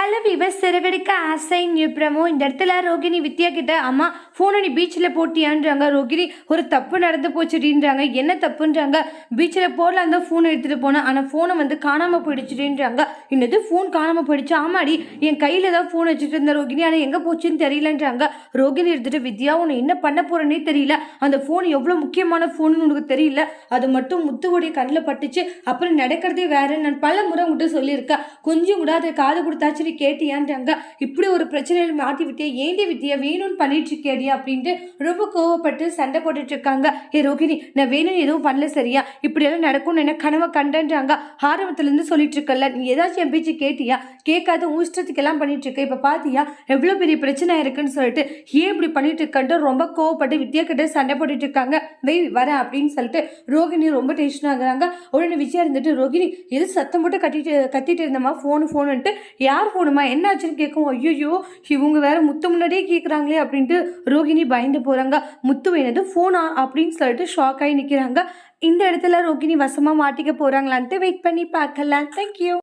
Hello விவஸ் Siragadikka ஆசை நியூப்ரமோ இந்த இடத்துல ரோகிணி வித்யா கிட்ட அம்மா ஃபோனை நீ பீச்சில் போட்டியான்றாங்க. ரோகிணி ஒரு தப்பு நடந்து போச்சுடின்றாங்க என்ன தப்புன்றாங்க? பீச்சில் போடல அந்த ஃபோனை எடுத்துகிட்டு போனேன். ஆனால் ஃபோனை வந்து காணாமல் போயிடுச்சுடின்றாங்க என்னது ஃபோன் காணாமல் போயிடுச்சு? ஆமாடி என் கையில் தான் ஃபோன் வச்சுட்டு இருந்த ரோகிணி. ஆனால் எங்கே போச்சுன்னு தெரியலன்றாங்க. ரோகிணி எடுத்துகிட்டு வித்யா உன்னை என்ன பண்ண போகிறேன்னே தெரியல. அந்த ஃபோன் எவ்வளோ முக்கியமான ஃபோன்னு உனக்கு தெரியல. அது மட்டும் முத்துவோடைய கண்ணில் பட்டுச்சு. அப்புறம் நடக்கிறதே வேறு நான் பல முறை உங்கள்கிட்ட சொல்லியிருக்கேன். கொஞ்சம் கூட அதை காது கொடுத்தாச்சு நீ கேட்டியான்றாங்க. இப்படி ஒரு பிரச்சனையில் மாட்டி விட்டியா ஏண்டி வித்தியா வேணும்னு பண்ணிட்டு இருக்கேடியா அப்படின்ட்டு ரொம்ப கோவப்பட்டு சண்டை போட்டுட்டு இருக்காங்க. ஏ ரோகிணி நான் வேணும்னு எதுவும் பண்ணல சரியா? இப்படியெல்லாம் நடக்கும்னு என்ன கனவை கண்டன்றாங்க. ஆரம்பத்துலேருந்து சொல்லிட்டு இருக்கல நீ ஏதாச்சும் என் பேச்சு கேட்டியா? கேட்காத உன் இஷ்டத்துக்கெல்லாம் பண்ணிட்டு இருக்க. இப்போ பாத்தியா எவ்வளோ பெரிய பிரச்சனை இருக்குன்னு சொல்லிட்டு ஏன் இப்படி பண்ணிட்டு இருக்கன்ட்டு ரொம்ப கோவப்பட்டு வித்யா கிட்ட சண்டை போட்டுட்டு இருக்காங்க. வெய் வரேன் அப்படின்னு சொல்லிட்டு ரோகிணி ரொம்ப டென்ஷன் ஆகுறாங்க உடனே விஜயா இருந்துட்டு ரோகிணி எது சத்தம் போட்டு கட்டிட்டு கத்திட்டு இருந்தமா ஃபோனு ஃபோனுன்ட்டு யார் என்ன ஆச்சுன்னு கேட்கும் ஐயோ இவங்க வேற முத்து முன்னாடியே கேட்குறாங்களே அப்படின்ட்டு ரோகிணி பயந்து போகிறாங்க முத்து வேணது ஃபோனா அப்படின்னு சொல்லிட்டு ஷாக் ஆகி நிற்கிறாங்க இந்த இடத்துல ரோகிணி வசமாக மாட்டிக்க போகிறாங்களான்ட்டு வெயிட் பண்ணி பார்க்கலாம். தேங்க்யூ